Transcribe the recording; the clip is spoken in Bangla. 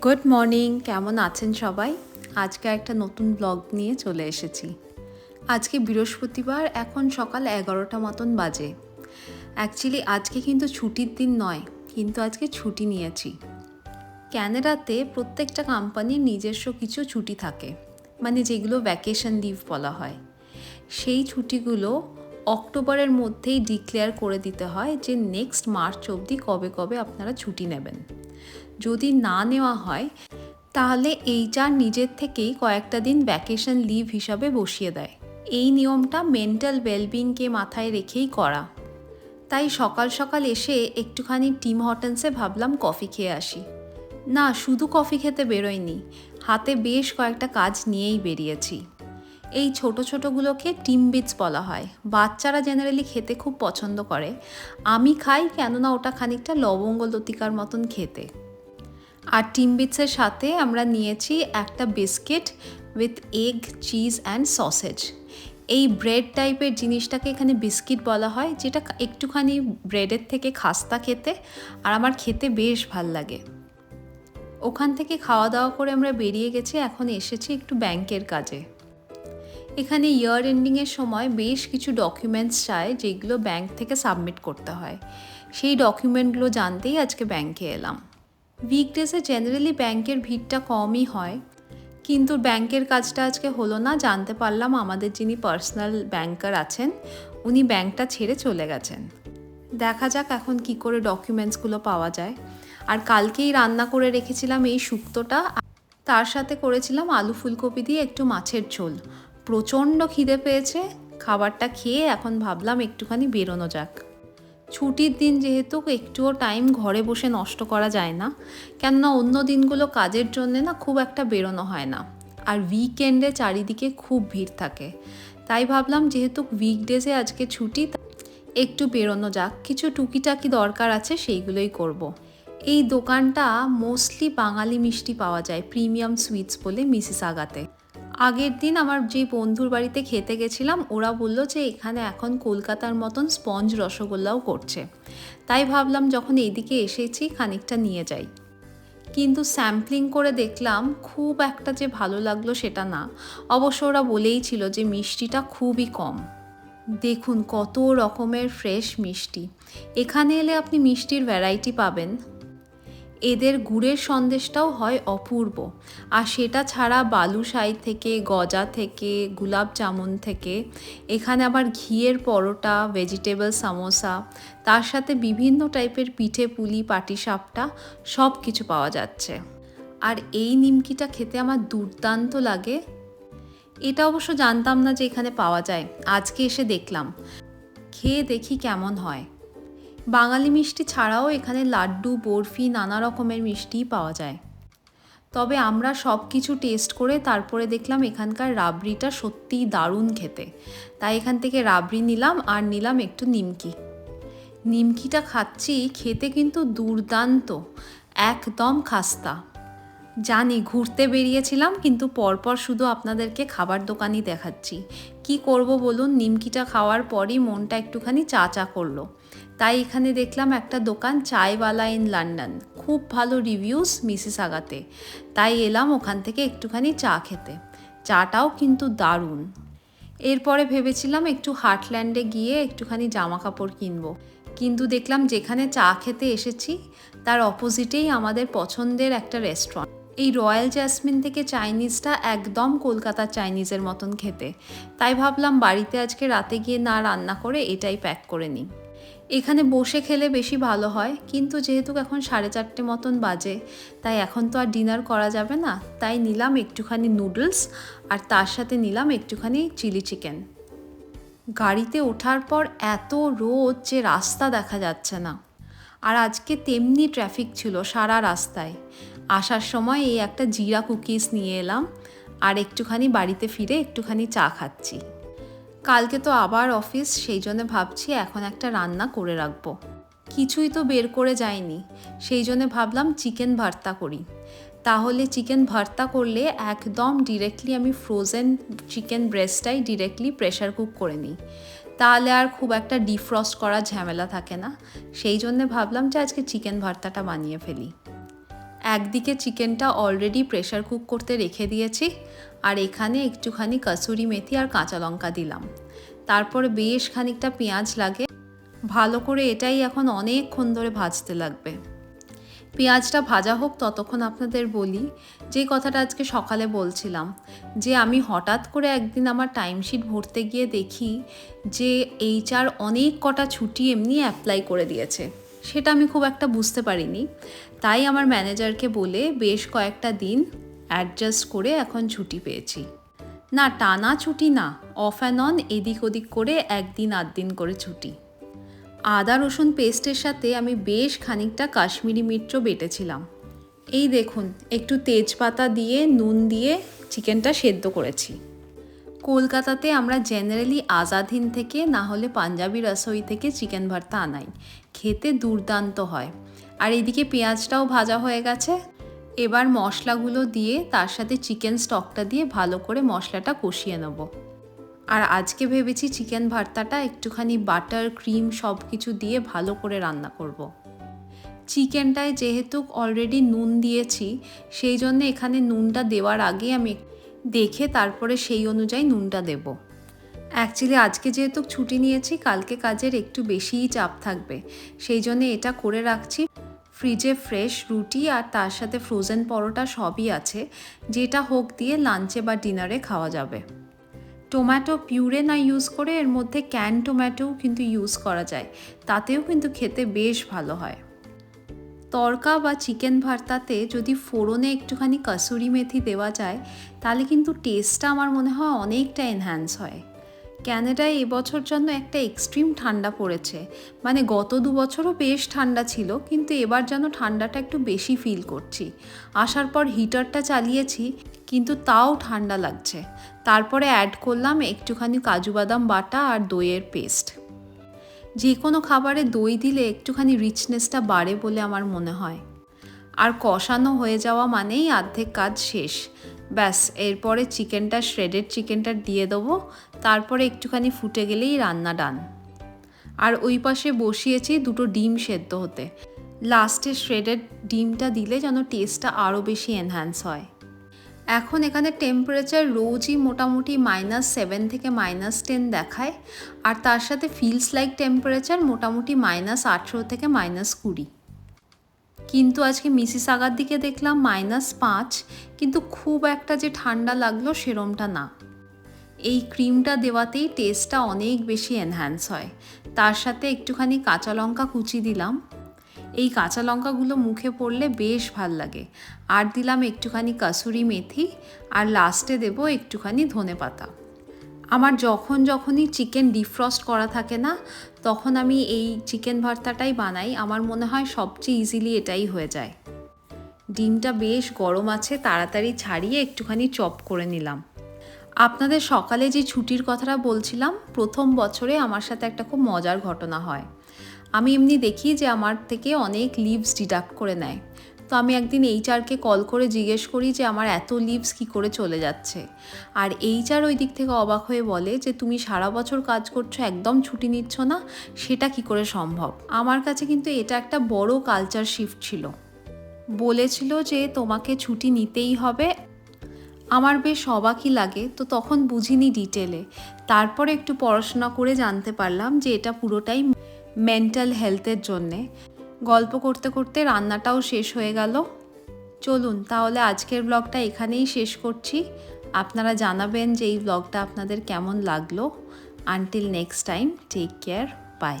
গুড মর্নিং কেমন আছেন সবাই? আজকে একটা নতুন ব্লগ নিয়ে চলে এসেছি। আজকে বৃহস্পতিবার, এখন সকাল এগারোটা মতন বাজে। অ্যাকচুয়ালি আজকে কিন্তু ছুটির দিন নয়, কিন্তু আজকে ছুটি নিয়েছি। ক্যানাডাতে প্রত্যেকটা কোম্পানির নিজস্ব কিছু ছুটি থাকে মানে যেগুলো ভ্যাকেশন লিভ বলা হয়। সেই ছুটিগুলো অক্টোবরের মধ্যেই ডিক্লেয়ার করে দিতে হয় যে নেক্সট মার্চ অবধি কবে কবে আপনারা ছুটি নেবেন। যদি না নেওয়া হয়, তাহলে এইচআর নিজের থেকেই কয়েকটা দিন ভ্যাকেশন লিভ হিসাবে বসিয়ে দেয়। এই নিয়মটা মেন্টাল ওয়েলবিংকে মাথায় রেখেই করা। তাই সকাল সকাল এসে একটুখানি টিম হটন্সে ভাবলাম কফি খেয়ে আসি। না, শুধু কফি খেতে বেরোয়নি, হাতে বেশ কয়েকটা কাজ নিয়েই বেরিয়েছি। এই ছোট ছোটোগুলোকে টিম বিটস বলা হয়। বাচ্চারা জেনারেলি খেতে খুব পছন্দ করে। আমি খাই কেননা ওটা খানিকটা লবঙ্গ লতিকার মতন খেতে। আর টিম বিটসের সাথে আমরা নিয়েছি একটা biscuit with egg cheese and sausage এই ব্রেড টাইপের জিনিসটাকে এখানে বিস্কিট বলা হয়, যেটা একটুখানি ব্রেডের থেকে খাস্তা খেতে আর আমার খেতে বেশ ভালো লাগে। ওখান থেকে খাওয়া দাওয়া করে আমরা বেরিয়ে গেছি, এখন এসেছি একটু ব্যাংকের কাজে। এখানে ইয়ার এন্ডিংয়ের সময় বেশ কিছু ডকুমেন্টস চায় যেগুলো ব্যাংক থেকে সাবমিট করতে হয়। সেই ডকুমেন্টগুলো জানতেই আজকে ব্যাংকে এলাম। উইকডেসে জেনারেলি ব্যাংকের ভিড়টা কমই হয়। কিন্তু ব্যাংকের কাজটা আজকে হলো না, জানতে পারলাম আমাদের যিনি পার্সোনাল ব্যাংকার আছেন, উনি ব্যাংকটা ছেড়ে চলে গেছেন। দেখা যাক এখন কি করে ডকুমেন্টসগুলো পাওয়া যায়। আর কালকেই রান্না করে রেখেছিলাম এই শুক্তোটা, তার সাথে করেছিলাম আলু ফুলকপি দিয়ে একটু মাছের ঝোল। প্রচণ্ড খিদে পেয়েছে, খাবারটা খেয়ে এখন ভাবলাম একটুখানি বেরোনো যাক। ছুটির দিন যেহেতু একটুও টাইম ঘরে বসে নষ্ট করা যায় না, কেননা অন্য দিনগুলো কাজের জন্যে না খুব একটা বেরোনো হয় না। আর উইকেন্ডে চারিদিকে খুব ভিড় থাকে। তাই ভাবলাম যেহেতু উইকডেজে আজকে ছুটি একটু বেরোনো যাক। কিছু টুকিটাকি দরকার আছে, সেইগুলোই করব। এই দোকানটা মোস্টলি বাঙালি মিষ্টি পাওয়া যায় প্রিমিয়াম সুইটস বলে মিসিস আগাতে। আগের দিন আমার যে বন্ধুর বাড়িতে খেতে গেছিলাম, ওরা বলল যে এখানে এখন কলকাতার মতন স্পঞ্জ রসগোল্লাও করছে। তাই ভাবলাম যখন এইদিকে এসেছি খানিকটা নিয়ে যাই। কিন্তু স্যাম্পলিং করে দেখলাম খুব একটা যে ভালো লাগল সেটা না। অবশ্য ওরা বলেই ছিল যে মিষ্টিটা খুবই কম। দেখুন কত রকমের ফ্রেশ মিষ্টি। এখানে এলে আপনি মিষ্টির ভ্যারাইটি পাবেন। এদের গুড়ের সন্দেশটাও হয় অপূর্ব। আর সেটা ছাড়া বালুশাই থেকে, গজা থেকে, গুলাব জামুন থেকে, এখানে আবার ঘিয়ের পরোটা ভেজিটেবল সামোসা তার সাথে বিভিন্ন টাইপের পিঠে পুলি পাটিসাপটা সব কিছু পাওয়া যাচ্ছে। আর এই নিমকিটা খেতে আমার দুর্দান্ত লাগে। এটা অবশ্য জানতাম না যে এখানে পাওয়া যায়। আজকে এসে দেখলাম। খেয়ে দেখি কেমন হয়। বাঙালি মিষ্টি ছাড়াও এখানে লাড্ডু, বরফি, নানা রকমের মিষ্টিই পাওয়া যায়। তবে আমরা সব কিছু টেস্ট করে তারপরে দেখলাম এখানকার রাবড়িটা সত্যিই দারুণ খেতে। তাই এখান থেকে রাবড়ি নিলাম আর নিলাম একটু নিমকি। নিমকিটা খাচ্ছি, খেতে কিন্তু দুর্দান্ত, একদম খাস্তা। জানি ঘুরতে বেরিয়েছিলাম, কিন্তু পরপর শুধু আপনাদেরকে খাবার দোকানই দেখাচ্ছি। কি করব বলুন, নিমকিটা খাওয়ার পরই মনটা একটুখানি চা চা করল। তাই এখানে দেখলাম একটা দোকান চায়ওয়ালা ইন লন্ডন। খুব ভালো রিভিউস মিসেস আগাতে। তাই এলাম ওখান থেকে একটুখানি চা খেতে। চাটাও কিন্তু দারুণ। এরপরে ভেবেছিলাম একটু হার্টল্যান্ডে গিয়ে একটুখানি জামা কাপড় কিনবো। কিন্তু দেখলাম যেখানে চা খেতে এসেছি, তার অপোজিটেই আমাদের পছন্দের একটা রেস্টুরেন্ট। এই রয়্যাল জ্যাসমিন থেকে চাইনিজটা একদম কলকাতার চাইনিজের মতন খেতে। তাই ভাবলাম বাড়িতে আজকে রাতে গিয়ে না রান্না করে এটাই প্যাক করে নিই। এখানে বসে খেলে বেশি ভালো হয়, কিন্তু যেহেতু এখন সাড়ে চারটে মতন বাজে, তাই এখন তো আর ডিনার করা যাবে না, তাই নিলাম একটুখানি নুডলস আর তার সাথে নিলাম একটুখানি চিলি চিকেন। গাড়িতে ওঠার পর এত রোদ যে রাস্তা দেখা যাচ্ছে না। আর আজকে তেমনি ট্রাফিক ছিল সারা রাস্তায়। আসার সময় এই একটা জিরা কুকিজ নিয়ে এলাম আর একটুখানি বাড়িতে ফিরে একটুখানি চা খাচ্ছি। কালকে তো আবার অফিস, সেই জন্য ভাবছি এখন একটা রান্না করে রাখব। কিছুই তো বের করে যায়নি, সেই জন্য ভাবলাম চিকেন ভর্তা করি। তাহলে চিকেন ভর্তা করলে একদম ডিরেক্টলি আমি ফ্রোজেন চিকেন ব্রেস্টটাই ডিরেক্টলি প্রেশার কুক করে নিই। তাহলে আর খুব একটা ডিফ্রস্ট করার ঝামেলা থাকে না। সেই জন্যে ভাবলাম যে আজকে চিকেন ভর্তাটা বানিয়ে ফেলি। একদিকে চিকেনটা অলরেডি প্রেশার কুক করতে রেখে দিয়েছি, আর এখানে একটুখানি কসুরি মেথি আর কাঁচা লঙ্কা দিলাম। তারপর বেশ খানিকটা পেঁয়াজ লাগে, ভালো করে এটাই এখন অনেকক্ষণ ধরে ভাজতে লাগবে। পেঁয়াজটা ভাজা হোক, ততক্ষণ আপনাদের বলি, যে কথাটা আজকে সকালে বলছিলাম, যে আমি হঠাৎ করে একদিন আমার টাইমশিট ভরতে গিয়ে দেখি যে এইচআর অনেক কটা ছুটি এমনি অ্যাপ্লাই করে দিয়েছে। সেটা আমি খুব একটা বুঝতে পারিনি। তাই আমার ম্যানেজারকে বলে বেশ কয়েকটা দিন অ্যাডজাস্ট করে এখন ছুটি পেয়েছি। না, টানা ছুটি না অফ অ্যান্ড অন এদিক ওদিক করে একদিন আধ দিন করে ছুটি। আদা, রসুন পেস্টের সাথে আমি বেশ খানিকটা কাশ্মীরি মির্চ বেটেছিলাম। এই দেখুন, একটু তেজপাতা দিয়ে, নুন দিয়ে চিকেনটা সেদ্ধ করেছি। কলকাতাতে আমরা জেনারেলি আজাদিন থেকে, না হলে পাঞ্জাবি রসোই থেকে চিকেন ভর্তা আনাই। খেতে দুর্দান্ত হয়। আর এদিকে পেঁয়াজটাও ভাজা হয়ে গেছে। এবার মশলাগুলো দিয়ে তার সাথে চিকেন স্টকটা দিয়ে ভালো করে মশলাটা কষিয়ে নেব। আর আজকে ভেবেছি চিকেন ভর্তাটা একটুখানি বাটার ক্রিম সব কিছু দিয়ে ভালো করে রান্না করব। চিকেনটায় যেহেতু অলরেডি নুন দিয়েছি, সেই জন্য এখানে নুনটা দেওয়ার আগে আমি দেখে তারপরে সেই অনুযায়ী নুনটা দেব। অ্যাকচুয়ালি আজকে যেহেতু ছুটি নিয়েছি, কালকে কাজের একটু বেশিই চাপ থাকবে। সেই জন্য এটা করে রাখছি। ফ্রিজে ফ্রেশ রুটি আর তার সাথে ফ্রোজেন পরোটা সবই আছে। যেটা হোক দিয়ে লাঞ্চে বা ডিনারে খাওয়া যাবে। টোম্যাটো পিউরে না ইউজ করে এর মধ্যে ক্যান টোম্যাটোও কিন্তু ইউজ করা যায়। তাতেও কিন্তু খেতে বেশ ভালো হয়। তরকা বা চিকেন ভর্তাতে যদি ফোড়নে একটুখানি কসুরি মেথি দেওয়া যায়, তাহলে কিন্তু টেস্টটা আমার মনে হয় অনেকটা এনহ্যান্স হয়। ক্যানাডায় এবছর জন্য একটা এক্সট্রিম ঠান্ডা পড়েছে। মানে গত দু বছরও বেশ ঠান্ডা ছিল, কিন্তু এবার যেন ঠান্ডাটা একটু বেশি ফিল করছি। আসার পর হিটারটা চালিয়েছি, কিন্তু তাও ঠান্ডা লাগছে। তারপরে অ্যাড করলাম একটুখানি কাজু বাদাম বাটা আর দইয়ের পেস্ট যে কোনো খাবারে দই দিলে একটুখানি রিচনেসটা বাড়ে বলে আমার মনে হয়। আর কষানো হয়ে যাওয়া মানেই অর্ধেক কাজ শেষ। ব্যাস, এরপরে চিকেনটা শ্রেডেড চিকেনটা দিয়ে দেবো, তারপরে একটুখানি ফুটে গেলেই রান্না ডান। আর ওই পাশে বসিয়েছি দুটো ডিম সেদ্ধ হতে। লাস্টে শ্রেডেড ডিমটা দিলে যেন টেস্টটা আরও বেশি এনহ্যান্স হয়। এখন এখানে টেম্পারেচার রোজই মোটামুটি মাইনাস সেভেন থেকে মাইনাস টেন দেখায়, আর তার সাথে ফিলস লাইক টেম্পারেচার মোটামুটি মাইনাস আঠেরো থেকে মাইনাস কুড়ি। কিন্তু আজকে মিসিসাগার দিকে দেখলাম মাইনাস পাঁচ, কিন্তু খুব একটা যে ঠান্ডা লাগল সেরমটা না। এই ক্রিমটা দেওয়াতেই টেস্টটা অনেক বেশি এনহ্যান্স হয়। তার সাথে একটুখানি কাঁচা লঙ্কা কুচি দিলাম এই কাঁচা লঙ্কাগুলো মুখে পড়লে বেশ ভালো লাগে। আর দিলাম একটুখানি কাসুরি মেথি, আর লাস্টে দেব একটুখানি ধনে পাতা। আমার যখন যখনই চিকেন ডিফ্রস্ট করা থাকে না, তখন আমি এই চিকেন ভর্তাটাই বানাই। আমার মনে হয় সবচেয়ে ইজিলি এটাই হয়ে যায়। ডিমটা বেশ গরম আছে, তাড়াতাড়ি ছাড়িয়ে একটুখানি চপ করে নিলাম। আপনাদের সকালে যে ছুটির কথাটা বলছিলাম, প্রথম বছরে আমার সাথে একটা খুব মজার ঘটনা হয়। আমি এমনি দেখি যে আমার থেকে অনেক লিভস ডিডাক্ট করে নেয়। তো আমি একদিন এইচআরকে কল করে জিজ্ঞেস করি যে আমার এত লিভস কি করে চলে যাচ্ছে। আর এইচআর ওই দিক থেকে অবাক হয়ে বলে যে, তুমি সারা বছর কাজ করছ, একদম ছুটি নিচ্ছ না? সেটা কি করে সম্ভব? আমার কাছে কিন্তু এটা একটা বড় কালচার শিফট ছিল। বলেছিল যে, তোমাকে ছুটি নিতেই হবে। আমার বেশ অবাকই লাগে, তো তখন বুঝিনি ডিটেলে তারপরে একটু পড়াশোনা করে জানতে পারলাম যে, এটা পুরোটাই মেন্টাল হেলথের জন্যে। গল্প করতে করতে রান্নাটাও শেষ হয়ে গেল। চলুন তাহলে আজকের ব্লগটা এখানেই শেষ করছি। আপনারা জানাবেন যে এই ব্লগটা আপনাদের কেমন লাগল। Until next time take care bye